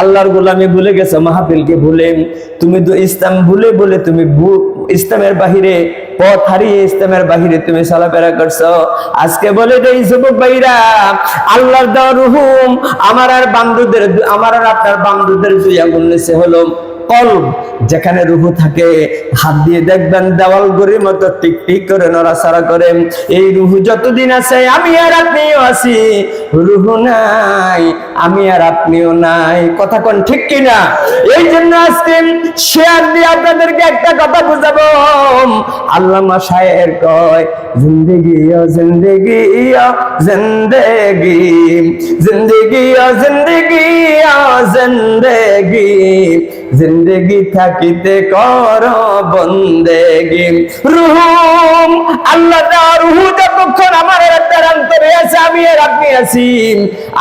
আল্লাহর গোলামি ভুলে গেছো, মাহফিলকে ভুলে। তুমি তো ইসলাম ভুলে বলে তুমি ইসলামের বাহিরে পথ হারিয়ে ইসলামের বাহিরে তুমি চলাফেরা করছ। আজকে বলে যুবক ভাইরা, আল্লাহর রুহুম, আমার আর বান্ধুদের আমার আর আপনার বান্ধুদের দুই আগুন হলো। কলব, যেখানে রুহু থাকে, হাত দিয়ে দেখবেন দেওয়াল গড়ির মতো টিক টিক করে নড়াচড়া করে, এই রুহু যতদিন আছে, আমি আর আপনিও আছি। রুহু নাই, আমি আর আপনিও নাই। কথা কোন ঠিক কিনা? এই জন্য আজকে শেয়ার দিয়ে আপনাদেরকে একটা কথা বুঝাবো। আল্লামা শায়ের কয়, জিন্দগি ও জিন্দগি ও জিন্দগি জিন্দগি ও জিন্দগি ও জিন্দগি। জিন্দগি থাকিতে কর বন্দেগি। রুহুম, আল্লাহ দা রুহু যতক্ষণ আমার একটা অন্তরে আছে, আমি আর আপনি আছি।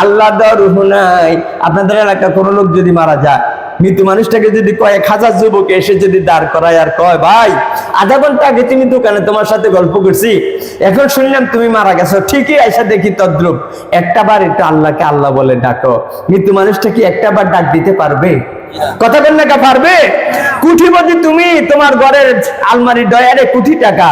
আল্লাহ দা রুহু নাই। আপনাদের এলাকা কোনো লোক যদি মারা যায় মৃত্যু মানুষটাকে যদি কয়েক হাজার যুবক এসে যদি দাঁড় করায় আর কয়, ভাই, আধা ঘণ্টা আগে তুমি দোকানে তোমার সাথে গল্প করছি। এখন শুনলাম তুমি মারা গেছো। ঠিকই আইসা দেখি তদ্রুপ। একটা বার একটু আল্লাহকে আল্লাহ বলে ডাকো। মৃত্যু মানুষটা কি একটা বার ডাক দিতে পারবে? কথা বল না পারবে? কুঠিপতি তুমি, তোমার ঘরের আলমারি ডয়ারে কুঠি টাকা।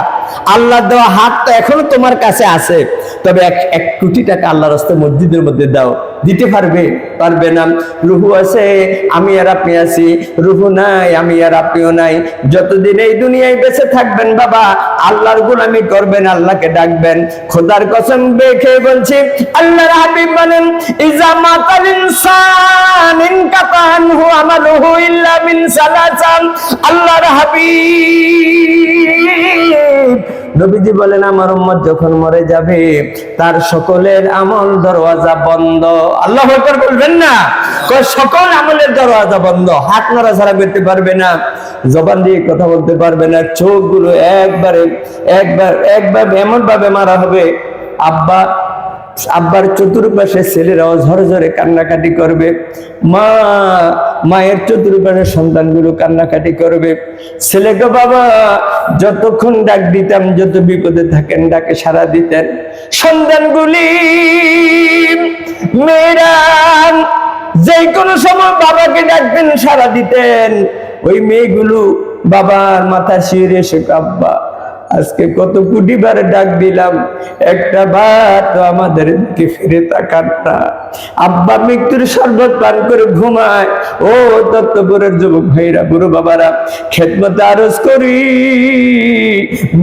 আল্লাহ দেওয়া হাত তো এখনও তোমার কাছে আছে। তবে এক এক কোটি টাকা আল্লাহ রাস্তা মসজিদের মধ্যে দাও। দিতে পারবে? পারবে না। রুহু আছে, আমি আর আপনি আছি। রুহু নাই, আমি আর আপনিও নাই। যতদিন এই দুনিয়ায় বেঁচে থাকবেন বাবা, আল্লাহর গোলামি করবেন, আল্লাহকে ডাকবেন। খোদার কসম বেখে বলছি, আল্লাহর হাবিব বলেন, ইজা মাতাল ইনসান ইনকাতানহু আমালুহু ইল্লা মিন সালাসাম আল্লাহর হাবিব নবীজি বলেন, আমার উম্মত যখন মরে যাবে, তার সকলের আমল দরওয়াজা বন্ধ। আল্লাহ আকবার বলবেন না। সকল আমলের দরওয়াজা বন্ধ। হাত নড়াচড়া করতে পারবে না, জবান দিয়ে কথা বলতে পারবে না, চোখগুলো একবারে, একবার একবার এমন ভাবে মারা হবে, আব্বা আব্বার চতুর্পাশে ছেলেরাও ঝরে ঝরে কান্নাকাটি করবে। মা, মায়ের চতুর্পাশে সন্তানগুলো কান্নাকাটি করবে। ছেলেকে বাবা, যতক্ষণ ডাক দিতাম, যত বিপদে থাকেন, ডাকে সারা দিতেন। সন্তানগুলি, মেয়েরা যে কোনো সময় বাবাকে ডাকতেন সারা দিতেন। ওই মেয়েগুলো বাবার মাথা শিরে এসে আব্বা আজকে কত কোটিবার ডাক দিলাম একটা বার তো আমাদের ফিরে তাকান না। আব্বা মৃত্যুর শরবত পান করে ঘুমায়। ও দত্তপুরের যুবক ভাইরা গুরু বাবারা, খেদমতে আরজ করি।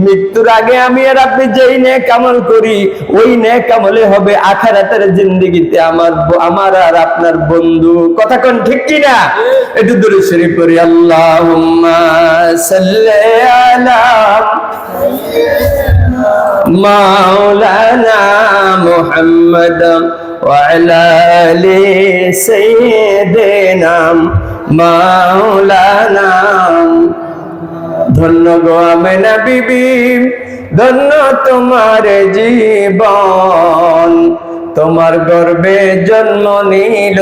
মৃত্যুর আগে আমি আর আপনি যেই নে কামল করি, ওই নে কামলে হবে আখার আখারাতের জিন্দগিতে আমার আমার আর আপনার বন্ধু। কথা কোন ঠিক কি না একটু দূরে সেরে পড়ি আল্লাহ মাওলানা মোহাম্মদ। وعلى آل سيدنا مولانا ধন্য গো আমেনা বিবি ধন্য তোমার জীবন তোমার গর্বে জন্ম নিল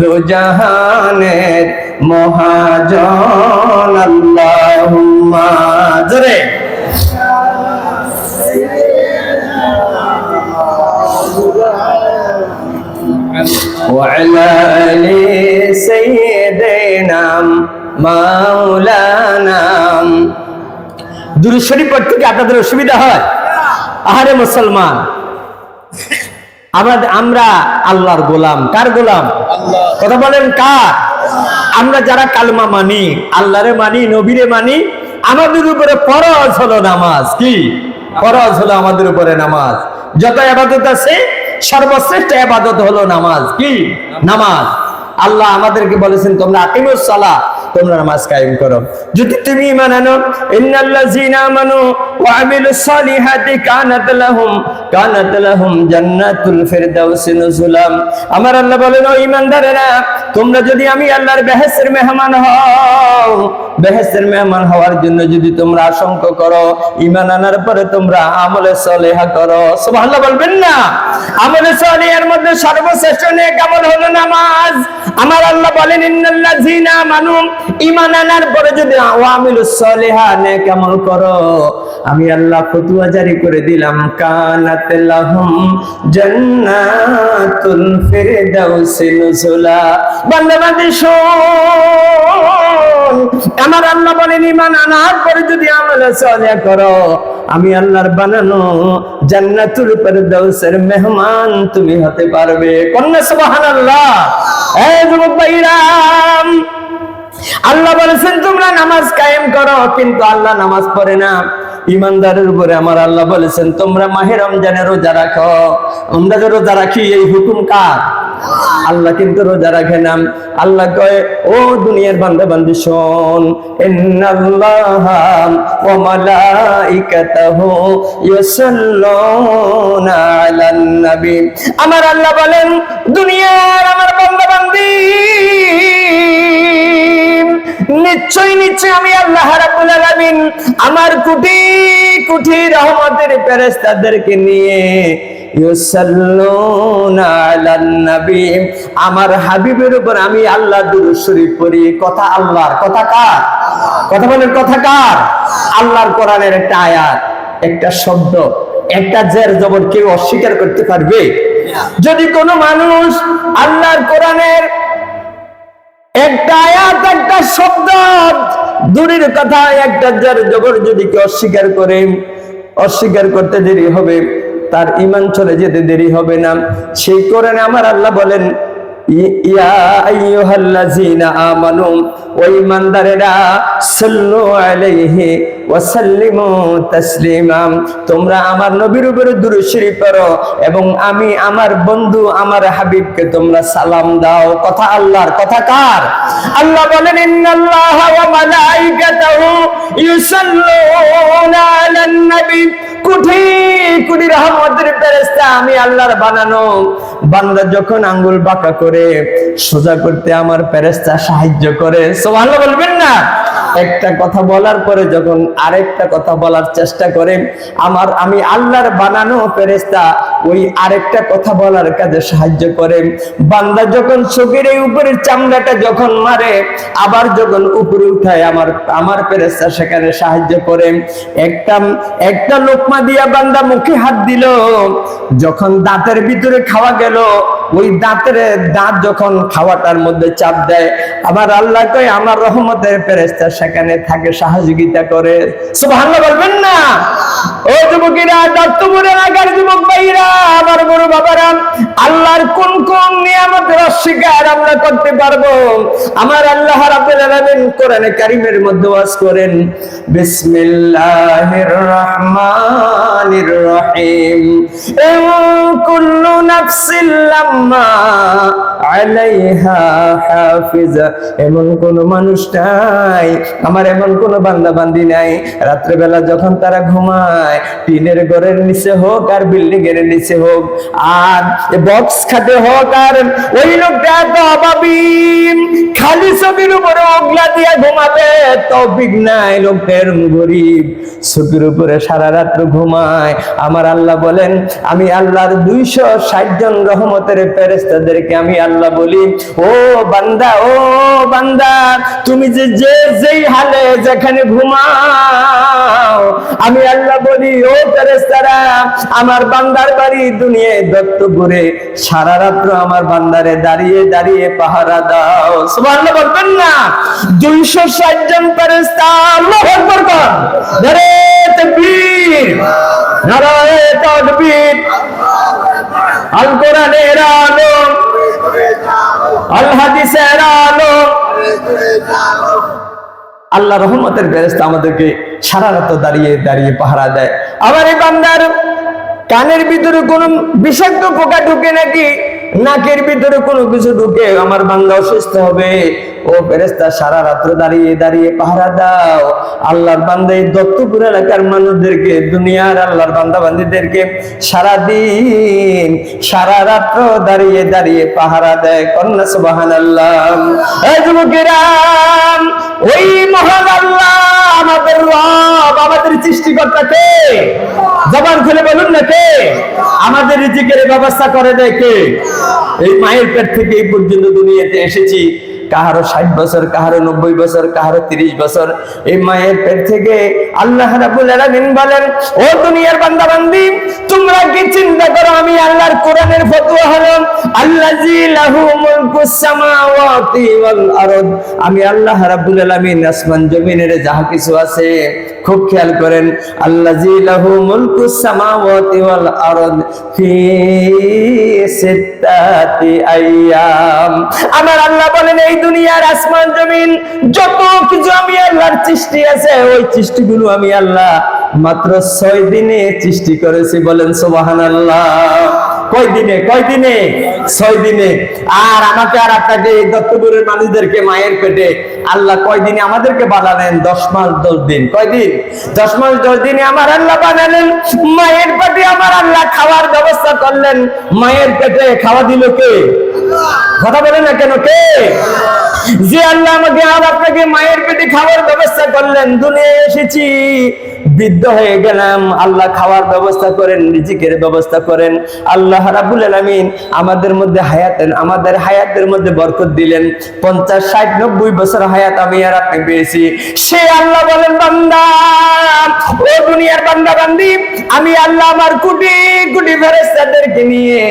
দুজাহানের মহাজন আল্লাহুম্মা জোরে وعلى آل سيدنا مولانا দুরূদ শরীফ পড়তে কি আপনাদের অসুবিধা হয় আহারে মুসলমান আমাদের আমরা আল্লাহর গোলাম কার গোলাম কথা বলেন কার আমরা যারা কালমা মানি আল্লাহরে মানি নবীরে মানি আমাদের উপরে ফরজ হলো নামাজ কি ফরজ হলো আমাদের উপরে নামাজ যত আবাদত আছে সর্বশ্রেষ্ঠ আবাদত হলো নামাজ। কি? নামাজ। আল্লাহ আমাদেরকে বলেছেন, তোমরা আকিমুস সালাহ, তোমরা নামাজ কায়েম করো। যদি তুমি ঈমান আনো, ইন্নাল্লাযীনা আমানু ওয়া আমিলুস সালিহাতি কানাত লাহুম কানাত লাহুম জান্নাতুল ফিরদাউসি নুজুলাম। আমার আল্লাহ বলেন, ও ঈমানদারেরা তোমরা যদি আমি আল্লাহর বেহেশতের মেহমান হও বেহেশতের মেহমান হওয়ার জন্য যদি তোমরা আশঙ্কা করো ইমান আনার পরে তোমরা আমলে সলেহা করো। সুবহানাল্লাহ বলবেন না। আমলে সলেহার মধ্যে সর্বশ্রেষ্ঠ নেক আমল হলো নামাজ। আমার আল্লাহ বলেন, ইন্নাল্লাযীনা আমানু। ইমান আনার পরে যদি আওয়ামিলুস সলিহা নেক আমল করো, আমি আল্লাহ ফতুয়া জারি করে দিলাম। কানাত লাহুম জান্নাতুল ফিরদাউসি নুজুলা। বান্দা বান্দী আমার আল্লাহ বলেন ইমান আনার পরে যদি আমল সালিহ করো, আমি আল্লাহর বানানো জান্নাতুল ফিরদাউসের মেহমান তুমি হতে পারবে। কন্যা, সুবহানাল্লাহ। এই যুবক ভাইরাম আল্লাহ বলেছেন, তোমরা নামাজ কায়েম করো, কিন্তু আল্লাহ নামাজ পড়ে না। ইমানদারের উপরে আমার আল্লাহ বলেছেন, তোমরা মাহে রমজানের রোজা রাখো। আমরা যে রোজা রাখি, এই হুকুম কার? আল্লাহ কিন্তু রোজা রাখে না। আল্লাহ কয়, ও দুনিয়ার বান্দা বান্দি শোন আমার আল্লাহ বলেন, দুনিয়ার আমার বান্দা বান্দি নিশ্চয় নিশ্চয় আমি আল্লাহ আমার কোটি কোটি রহমতের ফেরেশতাদেরকে নিয়ে আমার হাবিবের উপর আমি আল্লাহ দুরূদ শরীফ পড়ি। কথা আল্লাহর। কথা কার? কথা বলেন, কথা কার? আল্লাহর কোরআনের একটা আয়াত, একটা শব্দ, একটা জের জবর কেউ অস্বীকার করতে পারবে? যদি কোনো মানুষ আল্লাহর কোরআনের একটা আয়াত, একটা শব্দ, দূরের কথা একটা যার জবর যদি কেউ অস্বীকার করে, অস্বীকার করতে দেরি হবে তার ইমান চলে যেতে দেরি হবে না। সেই কোরআনে আমার আল্লাহ বলেন তোমরা আমার নবীর উপরে দুরূদ এবং আমি আমার বন্ধু, আমার হাবিবকে তোমরা সালাম দাও। কথা আল্লাহর, কথা কার? আল্লাহ বলেন, ইন্নাল্লাহা ওয়া মালাইকাতাহু ইউসাল্লুনা আলান নবী কোটি কোটি রহমতের ফেরেশতা আমি আল্লাহর বানানো। বান্দা যখন আঙ্গুল বাঁকা করে সোজা করতে আমার ফেরেশতা সাহায্য করে, সুবহানাল্লাহ বলবেন না? একটা কথা বলার পরে যখন আরেকটা কথা বলার চেষ্টা করে, আমার, আমি আল্লাহর বানানো ফেরেশতা ওই আরেকটা কথা বলার কাজে সাহায্য করে। বান্দা যখন চোখের এই উপরের চামড়াটা যখন মারে, আবার যখন উপরে উঠায় আমার আমার ফেরেশতা সেখানে সাহায্য করে। একটা একটা লোকমা দিয়া বান্দা মুখে হাত দিল। যখন দাঁতের ভিতরে খাওয়া গেল, ওই দাঁতের দাঁত যখন খাওয়াটার মধ্যে চাপ দেয়, আবার আল্লাহ কয়, আমার রহমতের ফেরেশতা সেখানে থাকে, সহযোগিতা করে। সুবহানাল্লাহ বলবেন না? ও যুবকেরা, দত্তপুরের আগার যুবক ভাইরা, আমার বড় বাবারা, আল্লাহর কোন কোন নিয়ামতের অস্বীকার আমরা করতে পারব? আমার আল্লাহ রাব্বুল আলামিন কোরআনে কারীমের মধ্যে ওয়াজ করেন, বিসমিল্লাহির রহমানির ইন কুল্লু নাফসিন লাম্মা আলাইহা হাফিজা। এমন কোন মানুষ নাই, আমার এমন কোন বান্দা বান্দি নাই। রাত্রেবেলা যখন তারা ঘুমায়, টিনের ঘরের নিচে হোক আর বিল্ডিং এর নিচে হোক, আর বক্স খাতে হোক আর ওই লোকটা এত অভাবী, খালি ছবির উপরে ওগলা দিয়ে ঘুমাবে নাই লোকটা এরম গরিব। ছবির উপরে সারা রাত্র ঘুমায়। আমার আল্লাহ বলেন, আমি আল্লাহর দুইশো ষাট জন রহমতের ফেরেস্তাদেরকে আমি আল্লাহ বলি, ও বান্দা ও বান্দা, তুমি যে যে যেই হালে যেখানে ঘুমাও, আমি আল্লাহ বলি, ও ফেরেস্তারা আমার বান্দার বাড়ি দুনিয়ায় দত্তপুরে সারা রাত্র আমার বান্দারে দাঁড়িয়ে দাঁড়িয়ে পাহারা দাও। সুবহানাল্লাহ বলবেন না। দুইশো ষাট জন ফেরেস্তা আল্লাহু নারে তাকবীর নারে তাকবীর আল কোরআনের আলো। আল হাদিসের আলো। আল্লাহ রহমতের ফেরেশতা আমাদেরকে সারা রাত দাঁড়িয়ে দাঁড়িয়ে পাহারা দেয়। আবার এই বান্দার কানের ভিতরে কোনো বিষাক্ত পোকা ঢুকে নাকি নাকের ভিতরে কোনো কিছু ঢুকে আমার বান্দা অসুস্থ হবে। ও ফেরেস্তা সারা রাত্র দাঁড়িয়ে দাঁড়িয়ে পাহারা দাও। আল্লাহর বান্দা এই দত্তপুর এলাকার মানুষদেরকে, দুনিয়ার আল্লাহর বান্দা বান্দিদেরকে সারা দিন, সারা রাত্র দাঁড়িয়ে দাঁড়িয়ে পাহারা দেয়। কন্যা সুবাহান আল্লাহ ওই মহান আল্লাহ আমাদের রব, আমাদের সৃষ্টিকর্তা কে? জবান খুলে বলুন না কে? আমাদের রিজিকের ব্যবস্থা করে দেয় কে? এই মায়ের পেট থেকে এই পর্যন্ত দুনিয়াতে এসেছি। কাহারো ষাট বছর, কাহারো নব্বই বছর, কাহারো তিরিশ বছর। এই মায়ের পেট থেকে আল্লাহ রাবুল বলেন, ও দুনিয়ার বান্দা বান্দি তোমরা কি চিন্তা করো, আমি আল্লাহর কোরআনের ফতোয়া হলো আল্লাজি লাহু মুলকুস সামাওয়াতি ওয়াল আরদ। আমি আল্লাহ রাব্বুল আলামিন আসমান, জমিনের যাহা কিছু আছে, খুব খেয়াল করেন। আল্লাজি লাহু মুলকুস সামাওয়াতি ওয়াল আরদ ফি সিত্তাতি আইয়াম। আমার আল্লাহ বলেন, এই দুনিয়ার আসমান, জমিন, যত কিছু আমি আল্লাহর সৃষ্টি আছে, ওই সৃষ্টিগুলো আমি আল্লাহ মাত্র ছয় দিনে সৃষ্টি করেছি বলেন সুবহানাল্লাহ। কয় দিনে কয় দিনে? ছয় দিনে। আর আমাকে আর আপনাকে এই দত্তপুরের মানুষদেরকে মায়ের পেটে আল্লাহ কয় দিনে আমাদেরকে বানালেন? দশ মাস, দশ দিন। কয় দিন? দশ মাস, দশ দিনে আমার আল্লাহ বানালেন। মায়ের পেটে আমার আল্লাহ খাওয়ার ব্যবস্থা করলেন। মায়ের পেটে খাওয়া দিল কে? কথা বলেন না কেন কে? যে আল্লাহ আমাকে আর আপনাকে মায়ের পেটে খাওয়ার ব্যবস্থা করলেন। দুনিয়ায় এসেছি। বৃদ্ধ হয়ে গেলাম। আল্লাহ খাওয়ার ব্যবস্থা করেন রিজিকের ব্যবস্থা করেন। আল্লাহ রাবুল আলামিন আমাদের মধ্যে হায়াতেন আমাদের হায়াতের মধ্যে বরকত দিলেন। পঞ্চাশ ষাট নব্বই বছর হায়াত আমি আর আপনি পেয়েছি। সে আল্লাহ বলেন বান্দা ও দুনিয়ার বান্দা বান্দি আমি আল্লাহ আমার কোটি কোটি ফেরেস্তাদেরকে নিয়ে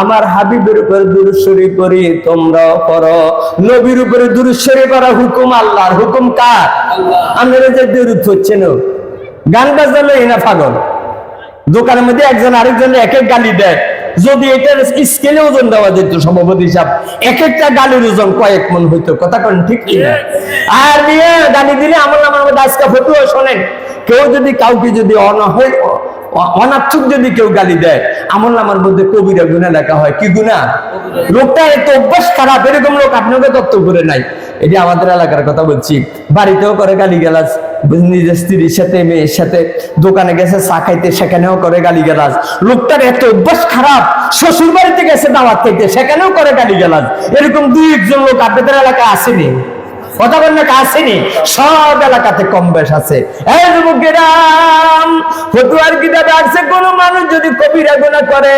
আমার হাবিবের উপর দুরুশ্বরী করি তোমরাও করো। নবীর উপরে দুরুশ্বরী করা হুকুম আল্লাহর। হুকুম কার? আপনারা যে দুরুদ হচ্ছে না। গান বাজালো এনা পাগল। দোকানের মধ্যে একজন আরেকজন এক এক গালি দেয়। যদি এটার স্কেলে ওজন দেওয়া যেত সভাপতি হিসাব এক একটা গালির ওজন কয়েক মন হইতো, কথা কন ঠিক কিনা আর নিয়ে গালি দিলে আমার নাম আমাদের আজকে ফটুয়া শোনেন। কেউ যদি কাউকে যদি অনহয় অনার্থক যদি কেউ গালি দেয় আমল নামার মধ্যে কবিরা গুণা লেখা হয়। কি গুণা লোকটা এত অভ্যাস খারাপ এরকম লোক আপনাকে তত্ত্ব করে নাই। এটা আমাদের এলাকার কথা বলছি। বাড়িতেও করে গালি গালাজ নিজের স্ত্রীর সাথে মেয়ের সাথে দোকানে গেছে চা খাইতে সেখানেও করে গালি গালাজ লোকটার এত অভ্যাস খারাপ শ্বশুর বাড়িতে গেছে দাওয়াত খাইতে সেখানেও করে গালি গালাজ এরকম দুই একজন লোক আপনাদের এলাকায় আসেনি? কথা বল একটা আসেনি, সব এলাকাতে কম বেশ আছে। এই যুবকেরাম ফতুয়ার কিতাবে আছে কোন মানুষ যদি কবিরা গুণা করে,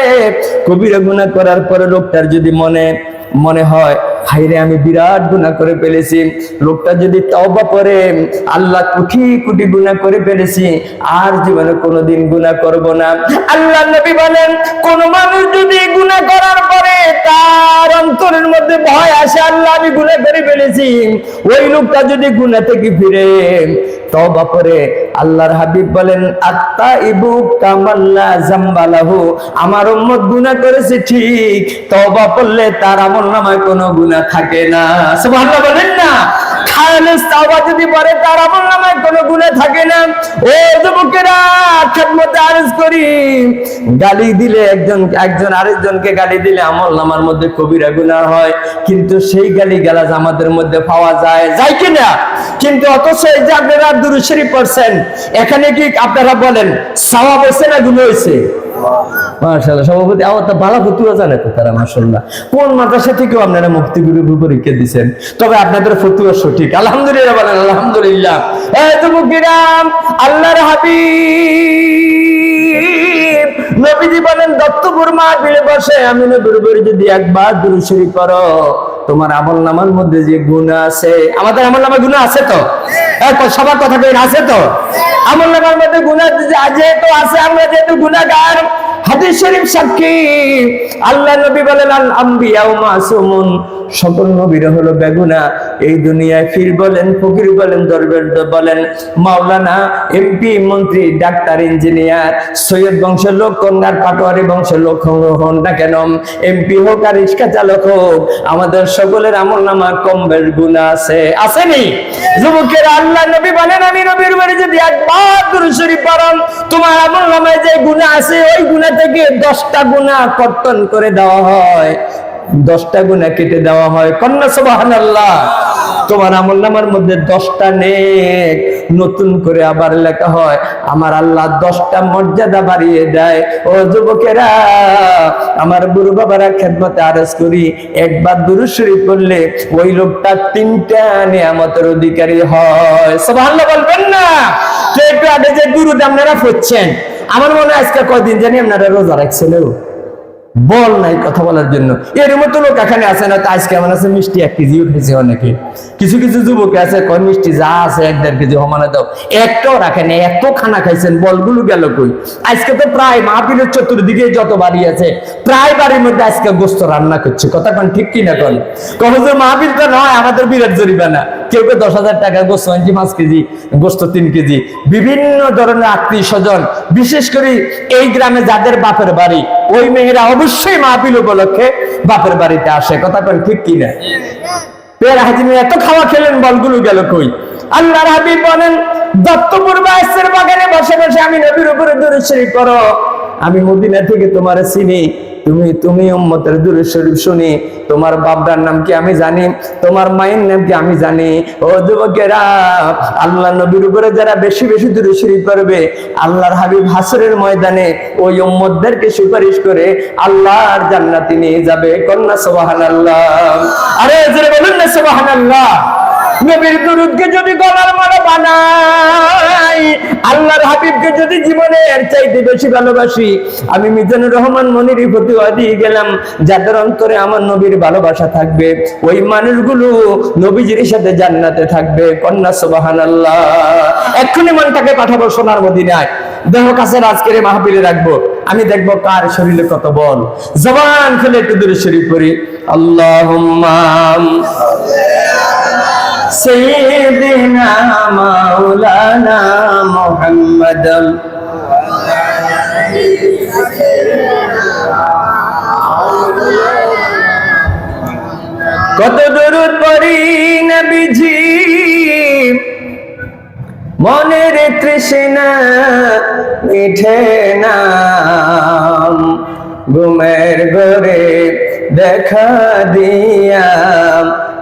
কবিরা গুণা করার পরে লোকটার যদি মনে মনে হয় হাইরে আমি বিরাট গুণা করে ফেলেছি। লোকটা যদি তওবা করে, আল্লাহ কোটি কোটি গুণা করে ফেলেছি, আর জীবনে কোনোদিন গুণা করব না। আল্লাহ নবী বলেন, কোন মানুষ যদি গুণা করার পরে তার অন্তরের মধ্যে ভয় আসে, আল্লাহ আমি গুণা করে ফেলেছি। ওই লোকটা যদি গুণা থেকে ফিরে, তওবা করে আল্লাহর হাবিব বলেন আত্মা ইবু কামাল্লা জাম্বালাহু। আমার উম্মত গুনাহ করেছে ঠিক, তওবা করলে তার আমল নামায় কোনো গুনাহ থাকে না। সুবহানাল্লাহ বলেন না। তার আমল নামায় কোনো গুনাহ থাকে না। ও গালি দিলে একজন একজন আরেকজনকে গালি দিলে আমল নামার মধ্যে কবিরা গুনাহ হয়। কিন্তু সেই গালি গালাজ আমাদের মধ্যে পাওয়া যায় যায় কিনা? কিন্তু অথচ এই যে আপনারা দুরুদ পড়ছেন, এখানে কি আপনারা বলেন, সাওয়াব হয়েছে না গুলো হয়েছে? মাশাআল্লাহ, সভাপতি আমার তো বালা ফতুয়া জানে তো তারা, মাশাআল্লাহ। কোন মাদ্রাসা থেকেও আপনারা মুক্তি গুরু পরীক্ষা দিচ্ছেন তবে আপনাদের ফতুয়া সঠিক। আলহামদুলিল্লাহ বলেন, আলহামদুলিল্লাহ। আল্লাহর হাবিব। নবীজি বলেন, দত্তপুর মাহফিলে বসে আমি নবীর যদি একবার দুরূদ শরীফ করো তোমার আমল নামার মধ্যে যে গুণ আছে আমাদের আমল নামার গুণ আছে তো? তো সবার কথা আছে তো? আমল নামার মধ্যে গুণা যেহেতু আছে আমরা যেহেতু গুণাগার হাদিস শরীফ সাক্ষী। আল্লাহ নবী বলেন, আল আম্বিয়া ও মাসুমুন। সকল নবীরা হলো বেগুনা। এই দুনিয়ায় ফির বলেন, ফকির বলেন দরবের বলেন, মাওলানা, এমপি, মন্ত্রী, ডাক্তার, ইঞ্জিনিয়ার, সৈয়দ বংশের লোক, কন্যার পাটোয়ারি বংশের লোক হন না কেন? এমপি হোক আর রিক্সা চালক হোক, আমাদের সকলের আমল নামা কম বেশ গুণা আছে। আসেনি যুবকের, আল্লাহ নবী বলেন, আমি নবীর বাড়ি যদি একবার দুরূদ শরীফ পড়াম, তোমার আমল নামায় যে গুণা আছে, ওই গুণা থেকে দশটা গুণা কর্তন করে দেওয়া হয়। দশটা গুণা কেটে দেওয়া হয়। কন্যা সুবাহান তোমার আমল নামার মধ্যে দশটা নেক নতুন করে আবার লেখা হয়। আমার আল্লাহ দশটা মর্যাদা বাড়িয়ে দেয়। ও যুবকেরা, আমার গুরু বাবারা খেদমতে আরজ করি, একবার দুরু শরীফ করলে ওই লোকটা তিনটা নিয়ামতের অধিকারী হয়। সুবহানাল্লাহ বলবেন না। একটু আগে যে দুরুদ আপনারা পড়ছেন আমার মনে হয় আজকে কয়দিন জানি আপনারা রোজা রাখছেন বল নাই কথা বলার জন্য। এর মতো লোক এখানে আছে না আজকে এমন আছে? মিষ্টি এক কেজি উঠেছে অনেকে। কিছু কিছু যুবক আছে, কয়, মিষ্টি যা আছে, এক দেড় কেজি সমানে দাও। একটাও রাখেন এত খানা খাইছেন, বলগুলো গেল কই? আজকে তো প্রায় মাহফিলের চতুর্দিকে যত বাড়ি আছে, প্রায় বাড়ির মধ্যে আজকে গোস্ত রান্না করছে। কথা কোন, ঠিক কিনা কোন? কখন মাহফিল তো নয়, আমাদের বিরাট জরিমানা। কেউ কেউ দশ হাজার টাকা গোস্ত, আনছি পাঁচ কেজি, গোস্ত তিন কেজি। বিভিন্ন ধরনের আত্মীয় স্বজন, বিশেষ করে এই গ্রামে যাদের বাপের বাড়ি, ওই মেয়েরা অবশ্যই মাহফিল উপলক্ষে বাপের বাড়িতে আসে। কথা কোন ঠিক কিনা? পেয়ার এত খাওয়া খেলেন, বলগুলো গেল কই? আল্লাহ হাবিব বলেন, দত্তপুর বাগানে বসে বসে আমি নবীর উপরে দূরে শরীফ করো আমি মদিনা থেকে তোমার চিনি তুমি তুমি উম্মতের দূরে শরীফ শুনি। তোমার বাবরার নাম কি আমি জানি? তোমার মায়ের নাম কি আমি জানি? ও যুবকেরা, আল্লাহ নবীর উপরে যারা বেশি বেশি দূরে শরীফ করবে, আল্লাহর হাবিব হাসরের ময়দানে ওই উম্মতদেরকে সুপারিশ করে আল্লাহর জান্নাতে নিয়ে যাবে। কন্যা সুবহানাল্লাহ। আরে জোরে বলুন না সুবহানাল্লাহ। নবীর দুরুদকে যদি গলার মালা বানাই, আল্লাহর হাবিবকে যদি জীবনের চাইতে বেশি ভালোবাসি, আমি মিজানুর রহমান মনির প্রতি দিয়ে গেলাম, যাদের অন্তরে আমার নবীর ভালোবাসা থাকবে। ওই মানুষগুলো নবীজির সাথে জান্নাতে থাকবে। কন্যা সুবহানাল্লাহ। এক্ষুনি মনটাকে পাঠাবো সোনার মদিনায়। দেহ কাছে আজকের মাহফিলে রাখব। আমি দেখব কার শরীরে কত বল। জবান ফেলে একটু দূরে শরীফ করি আল্লাহুম্মা سيدنا مولانا محمد কত দরুদ পড়ি নবীজি মনের তৃষ্ণা মিঠে নাম ঘুমের ঘরে দেখা দিয়া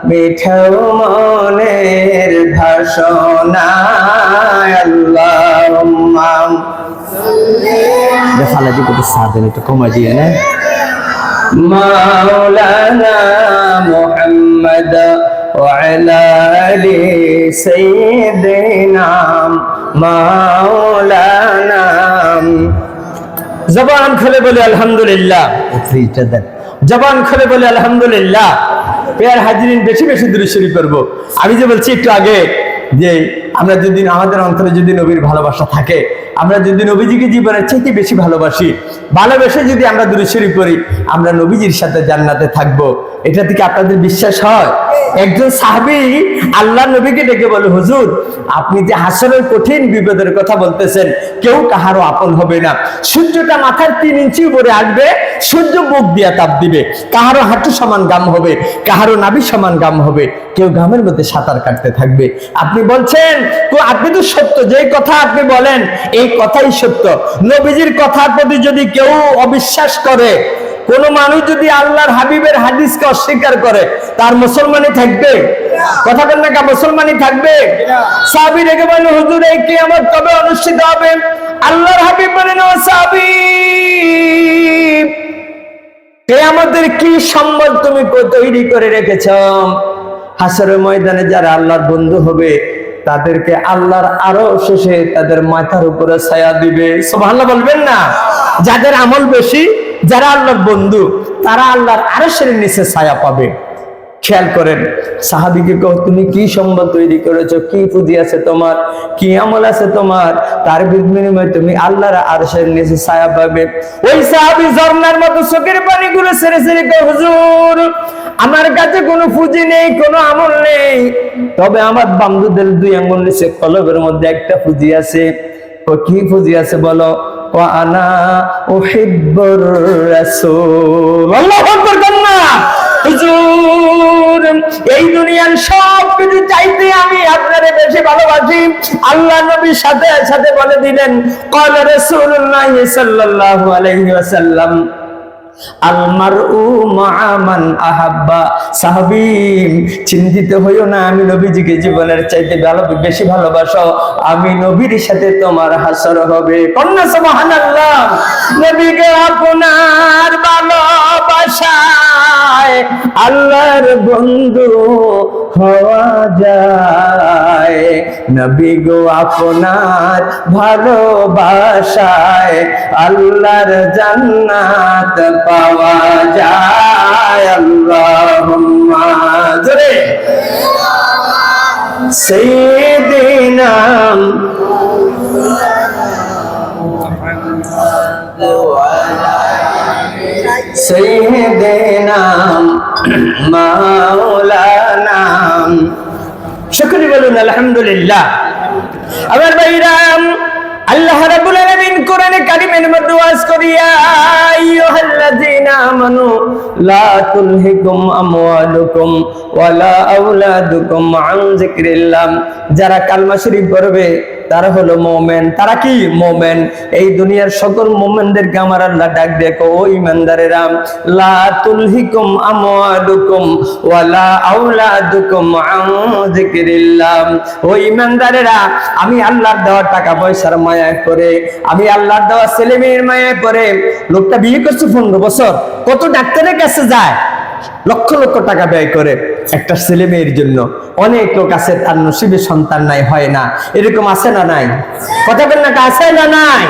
মিঠাও মনের ভাষণা আল্লাহুম্মা ফালা দিকে তো সাদেন একটু কমা দিয়ে না মাওলানা মুহাম্মদ وعلى آل سيدنا مولانا জবান খুলে বলে, আলহামদুলিল্লাহ। জবান খুলে বলে, আলহামদুলিল্লাহ। পেয়ার হাজিরিন বেশি বেশি দূরে শুরু করব। আমি যে বলছি একটু আগে যে আমরা যদি আমাদের অন্তরে যদি নবীর ভালোবাসা থাকে, আমরা যদি নবীজিকে জীবনের চাইতে বেশি ভালোবাসি, ভালোবেসে যদি আমরা দূরে শরীফ করি আমরা নবীজির সাথে জান্নাতে থাকব। এটা থেকে আপনাদের বিশ্বাস হয়? একজন সাহাবি আল্লাহ নবীকে ডেকে বলে, হুজুর, আপনি যে হাসনের কঠিন বিপদের কথা বলতেছেন, কেউ কাহারও আপন হবে না। সূর্যটা মাথার তিন ইঞ্চি উপরে আসবে, সূর্য মুখ দিয়া তাপ দিবে। কাহারও হাঁটু সমান গাম হবে, কাহারও নাভি সমান গাম হবে। কেউ গামের মধ্যে সাঁতার কাটতে থাকবে। আপনি বলছেন আপনি তো সত্য, যেই কথা আপনি বলেন, এই কথাই সত্য। নবীজির কথার প্রতি যদি কেউ অবিশ্বাস করে, কোন মানুষ যদি আল্লাহর হাবিবের হাদিসকে অস্বীকার করে, তার মুসলমানই থাকবে? কথা বল না মুসলমানই থাকবে? সাহাবি রেখে বলেন, হুজুর, এই কিয়ামত কবে অনুষ্ঠিত হবে? আল্লাহর হাবিব বলেন, ও সাহাবি, কেয়ামতের কি সম্বল তুমি তৈরি করে রেখেছ? হাসরের ময়দানে যারা আল্লাহর বন্ধু হবে তাদেরকে আল্লাহর আরও শেষে তাদের মাথার উপরে ছায়া দিবে। সব আল্লাহ বলবেন না? যাদের আমল বেশি, যারা আল্লাহর বন্ধু, তারা আল্লাহর আরও নিচে ছায়া পাবে। খেয়াল করেন, সাহাবিকে তুমি কি সম্বল তৈরি করেছ? কি পুঁজি আছে তোমার? কি আমল আছে তোমার? তার বিনিময়ে তুমি আল্লাহর আরশের নিচে ছায়া পাবে। ওই সাহাবি ঝর্ণার মতো চোখের পানিগুলো ছেড়ে ছেড়ে হুজুর, আমার কাছে কোনো পুঁজি নেই, কোনো আমল নেই। তবে আমার বান্ধবদের দুই আঙ্গুল নিচে কলবের মধ্যে একটা পুঁজি আছে। ও কি পুঁজি আছে বলো? ও আনা উহিব্বুর রাসূল। আল্লাহু আকবার এই দুনিয়ার সব কিছু চাইতে আমি আপনারে বেশি ভালোবাসি। আল্লাহ নবীর সাথে সাথে বলে দিলেন, কল রাসূলুল্লাহ সাল্লাহ আলাইহি চিন্তিত হইও না, আমি নবীজিকে জীবনের চাইতে ভালো, বেশি ভালোবাসো। আমি নবীর সাথে তোমার হাসর হবে। কন্যা, সুবহানাল্লাহ। নবীকে আপনার ভালোবাসায় আল্লাহর বন্ধু হওয়া যায় নবী গো আপনার ভালোবাসায় আল্লাহর জান্নাত পাওয়া যায় আল্লাহুম্মা জোরে سيدنا سيدنا مولانا সকলে বলুন, আলহামদুলিল্লাহ। আমার ভাইরাম আল্লাহ রাব্বুল আলামিন কোরআনে কারিমের মধ্যে ওয়াজ করিয়া আইয়ুহাল্লাযীনা আমানু, লা তুলহিকুম আমওয়ালুকুম ওয়ালা আওলাদুকুম আন যিকরিল্লাহ। যারা কালমা শরীফ পড়বে তারা হলো মোমেন। তারা কি মোমেন? এই দুনিয়ার সকল মোমেনদেরকে আমার আল্লাহ ডাক দেখো ও ইমানদারেরা, লা তুলহিকুম আমওয়ালুকুম ওয়ালা আওলাদুকুম আন যিকরিল্লাহ। ও ইমানদারেরা, আমি আল্লাহর দেওয়া টাকা পয়সার মায়া করে, আমি আল্লাহর দেওয়া ছেলে মেয়ের মায়া করে, লোকটা বিয়ে করছে পনেরো বছর, কত ডাক্তারের কাছে যায়? লক্ষ লক্ষ টাকা ব্যয় করে। একটা ছেলে মেয়ের জন্য। অনেক লোক আছে, তার নসিবে সন্তান নাই, হয় না। এরকম আছে না নাই? কথা বল না, আছে না নাই?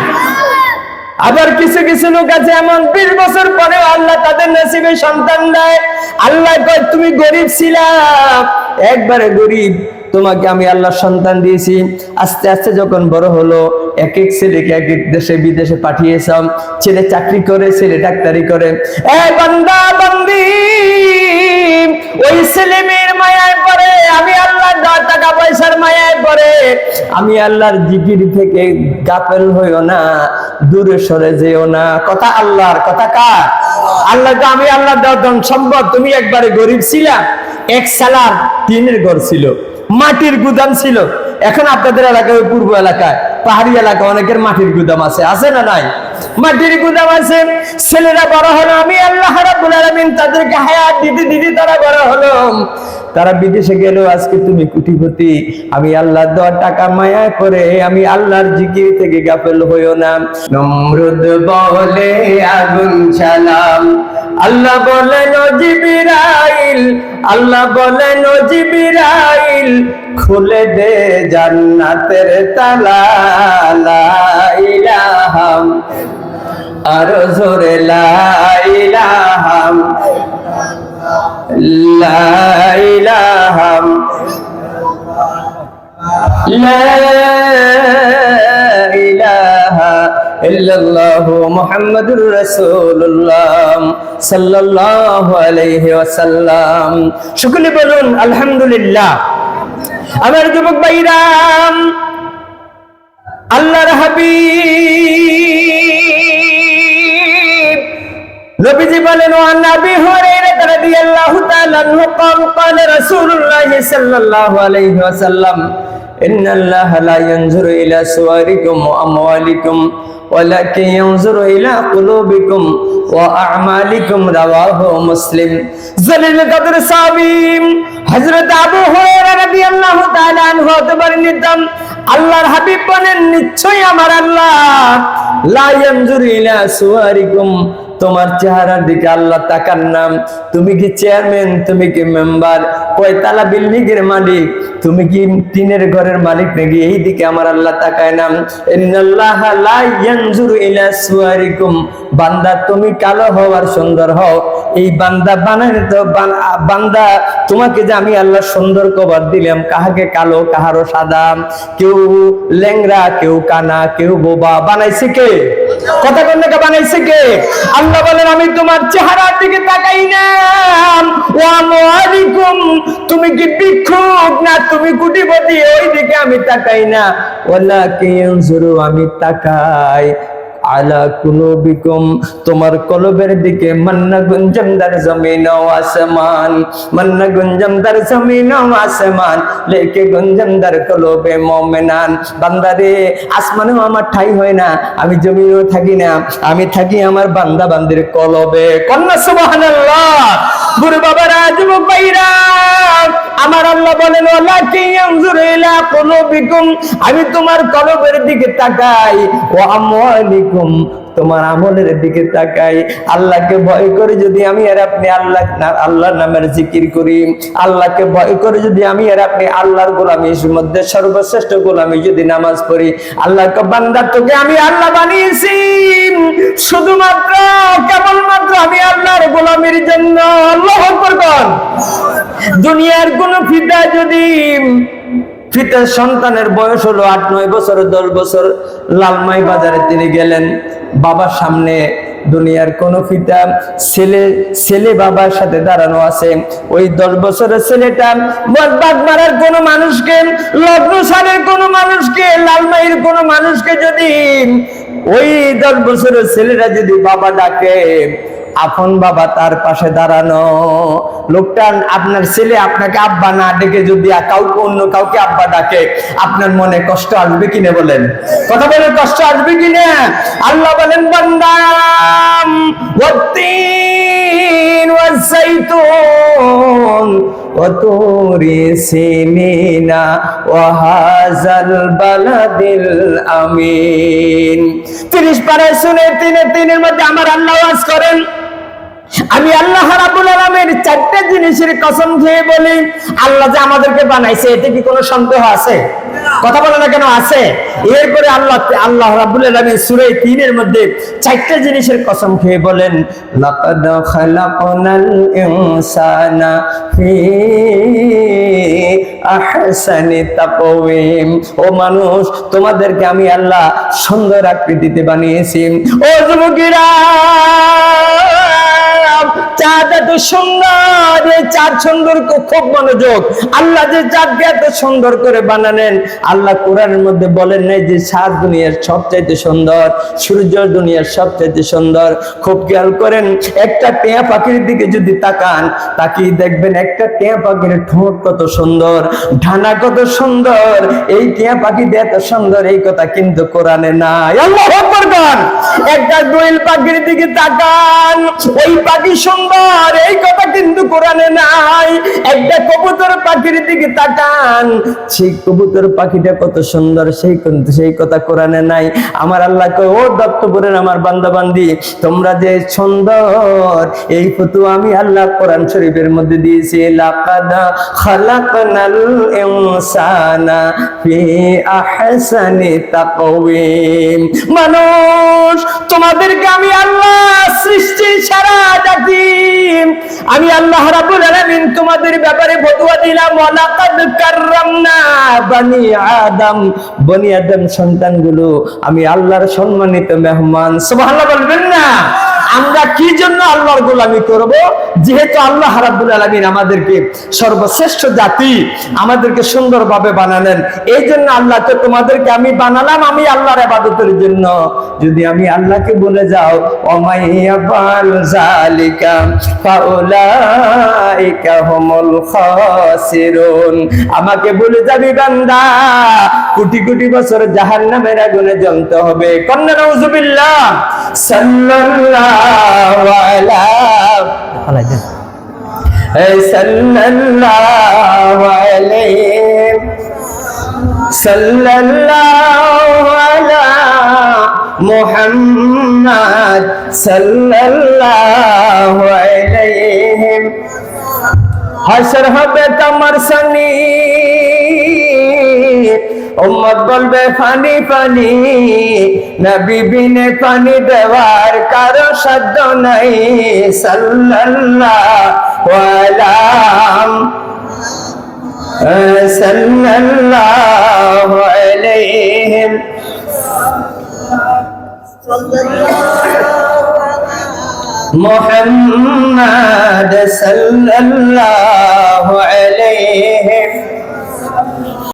আবার কিছু কিছু লোক আছে, এমন বিশ বছর পরেও আল্লাহ তাদের নসিবে সন্তান দেয়। আল্লাহ কয়, তুমি গরিব ছিলা। একবারে গরিব। তোমাকে আমি আল্লাহ সন্তান দিয়েছি। আস্তে আস্তে যখন বড় হলো এক এক ছেলেকে এক এক দেশে বিদেশে পাঠিয়েছাম ছেলে চাকরি করে, ছেলে ডাক্তারি করে। এ বান্দা, বান্দি! ওই মায়ায় পরে আমি আল্লাহর টাকা পয়সার মায়ায় পরে আমি আল্লাহর জিকির থেকে গাফেল হইও না, দূরে সরে যেও না। কথা আল্লাহর, কথা কার? আল্লাহ তো আমি আল্লাহ ধন সম্ভব তুমি একবারে গরিব ছিলাম এক সালার টিনের ঘর ছিল, মাটির গুদাম ছিল। এখন আপনাদের এলাকায় পূর্ব এলাকায়, পাহাড়ি এলাকা অনেকের মাটির গুদাম আছে আছে না নাই? মাটির গুদাম আছে, ছেলেরা বড় হলো, আমি আল্লাহ তাদেরকে হায়াত দিতে দিতে তারা বড় হলো। তারা বিদেশে গেল, আজকে তুমি কুটিপতি, আমি আল্লাহ দেওয়ার টাকা মায়া করে, আমি আল্লাহর জিকির থেকে গাফেল হইও না। নমরুদ বলে আগুন ছালাম আল্লাহ বলেন জিবিরাইল, আল্লাহ বলেন জিবিরাইল, খুলে দে জান্নাতের তালা, লা ইলাহা আর জোরে লা ইলাহা লা ইলাহা لا إله إلا الله محمد رسول الله صلى الله عليه وسلم সকলে বলুন আলহামদুলিল্লাহ আমার যুবক ভাইরাম আল্লাহর হাবিব নবীজি বলেন ওয়া নবী হুরায়রা রাদিয়াল্লাহু তাআলা আনহু قال قال رسول الله صلى الله عليه وسلم ان الله لا ينظر الى صوركم واموالكم ولكن ينظر الى قلوبكم واعمالكم رواه مسلم জলিল কদর সাবিম হযরত আবু হুরায়রা রাদিয়াল্লাহু তাআলা আনহু হতে বর্ণিত আল্লাহর হাবিব বলেন নিশ্চয়ই আমার আল্লাহ লা ইয়ানজুরু ইলা সুওয়ারিকুম তোমার চেহারার দিকে আল্লাহ তাকার নাম। তুমি কি চেয়ারম্যান? তুমি কি মেম্বার? কয়তালা বিল্ডিং এর মালিক? তুমি কি টিনের ঘরের মালিক নাকি? এই দিকে আমার আল্লাহ তাকায় নাম। বান্দা, তুমি কালো সুন্দর হও। এই বান্দা বানায় তো বান্দা, তোমাকে যে আমি আল্লাহ সুন্দর কবার দিলাম, কাহাকে কালো কাহারও সাদা? কেউ ল্যাংরা কেউ কানা, কেউ বোবা। বানাইছে কে? কথা কোন বানাইছে কে? আল্লাহ বলেন, আমি তোমার চেহারার দিকে তাকাই না। তুমি কি ভিক্ষুক না তুমি কুটিপতি? ওই দিকে আমি তাকাই না। ওয়ালা কিয়ানজুরু আমি তাকাই। আলা কুলুবিকুম, তোমার কলবের দিকে মান্না গুঞ্জমদার জমিন ও আসমান মান্না গুঞ্জমদার জমিন ও আসমান, লেকে গুঞ্জমদার কলবে মুমিনান। বান্দারে, আসমানেও আমার ঠাই হয় না, আমি জমিনেও থাকি না, আমি থাকি আমার বান্দা বান্দির কলবে। কন্যা সুবহানাল্লাহ, বুড়ো বাবারা, যুবক ভাইরা, আমার আল্লাহ বলেন ওয়ালাকি ইয়ানজুরু ইলা কুলুবিকুম আমি তোমার কলবের দিকে তাকাই। ও আমওয়ালিকুম তোমার আমলের দিকে তাকাই। আল্লাহকে ভয় করে যদি আমি আর আপনি আল্লাহ আল্লাহর নামের জিকির করি। আল্লাহকে ভয় করে যদি আমি আর আপনি আল্লাহর গোলামির মধ্যে সর্বশ্রেষ্ঠ গোলামি যদি নামাজ পড়ি, আল্লাহকে বান্দা তোকে আমি আল্লাহ বানিয়েছি। শুধুমাত্র, কেবলমাত্র আমি আল্লাহর গোলামির জন্য আল্লাহ আকবার। কর। দুনিয়ার কোন ফিতা যদি ফিতার সন্তানের বয়স হলো আট, নয় বছর, দশ বছর। লালমাই বাজারে তিনি গেলেন। বাবার সামনে দুনিয়ার কোন ফিতা ছেলে ছেলে বাবার সাথে দাঁড়ানো আছে। ওই দশ বছরের ছেলেটা বদবাদ মারার কোন মানুষকে লগ্ন সালের কোন মানুষকে, লালমাইয়ের কোন মানুষকে যদি ওই দশ বছরের ছেলেটা যদি বাবা ডাকে আপন বাবা তার পাশে দাঁড়ানো। লোকটা আপনার ছেলে আপনাকে আব্বা না ডেকে যদি কাউকে অন্য কাউকে আব্বা ডাকে, আপনার মনে কষ্ট আসবে কিনে বলেন? কথা বলে কষ্ট আসবে কিনে? আল্লাহ বলেন, বন্দাম وطور سنين وهذا البلد الأمين তিরিশ পারে শুনে তিনে তিনের মধ্যে আমার আল্লাহ ওয়াজ করেন আমি আল্লাহ রাব্বুল আলামিন চারটা জিনিসের কসম খেয়ে বলি, আল্লাহ যে আমাদেরকে বানাইছে, এতে কি কোনো সন্দেহ আছে? কথা বলে না কেন? আছে। এরপরে আল্লাহ আল্লাহ রাব্বুল আলামিন সূরা 3 এর মধ্যে চারটা জিনিসের কসম খেয়ে বলেন ও মানুষ, তোমাদেরকে আমি আল্লাহ সুন্দর আকৃতিতে বানিয়েছি। ও যুবকেরা দিকে যদি তাকান, তাকিয়ে দেখবেন একটা টেয়া পাখির ঠোঁট কত সুন্দর ঢানা কত সুন্দর। এই টিয়া পাখি এত সুন্দর, এই কথা কিন্তু কোরআনে নাই। আল্লাহ একটা দোয়েল পাখির দিকে তাকান, ওই পাখি সুন্দর এই কথা কিন্তু কোরআনে নাই। একটা কবুতর পাখির দিকে তাকান। সেই কবুতর পাখিটা কত সুন্দর, সেই কিন্তু সেই কথা কোরআনে নাই। আমার আল্লাহকে ও দত্তপুরের আমার বান্দা বান্দি তোমরা যে সুন্দর, এই ফটো আমি আল্লাহ কোরআন শরীফের মধ্যে দিয়েছি। লাকাদ খালাকনাল ইনসানা ফি আহসানি তাকওয়িম। মানুষ, তোমাদেরকে আমি আল্লাহ সৃষ্টি জাতি আমি আল্লাহ রাব্বুল আলামিন তোমাদের ব্যাপারে বদুয়া দিলাম, ওয়ালাকাদ কাররামনা বনি আদম। বনি আদম সন্তানগুলো আমি আল্লাহর সম্মানিত মেহমান। সুবহানাল্লাহ বলবেন না। আমরা কি জন্য আল্লাহর গোলামি করব? যেহেতু আল্লাহ রাব্বুল আলামিন আমাদেরকে সর্বশ্রেষ্ঠ জাতি, আমাদেরকে সুন্দরভাবে বানালেন। এই জন্য আল্লাহ তো তোমাদেরকে আমি বানালাম, আমি আল্লাহর ইবাদতের জন্য। যদি আমি আল্লাহকে বলে যাও আমাকে বলে যাবি, বান্দা, কোটি কোটি বছর জাহান্নামের আগুনে জ্বলতে হবে। কন্যা, নাউজুবিল্লাহ, সাল্লাল্লাহু আলা সাল্লাল্লাহু আলাইহি সাল্লাল্লাহু আলা মুহাম্মদ সাল্লাল্লাহু আলাইহি। হাসর হবে তোমার সনি উম্মত বলবে পানি পানি নবী বিনে পানি দেওয়ার কারো সাধ্য নাই সাল্লাল্লাহু আলাম সাল্লাল্লাহু আলাইহিম محمد صلى الله عليه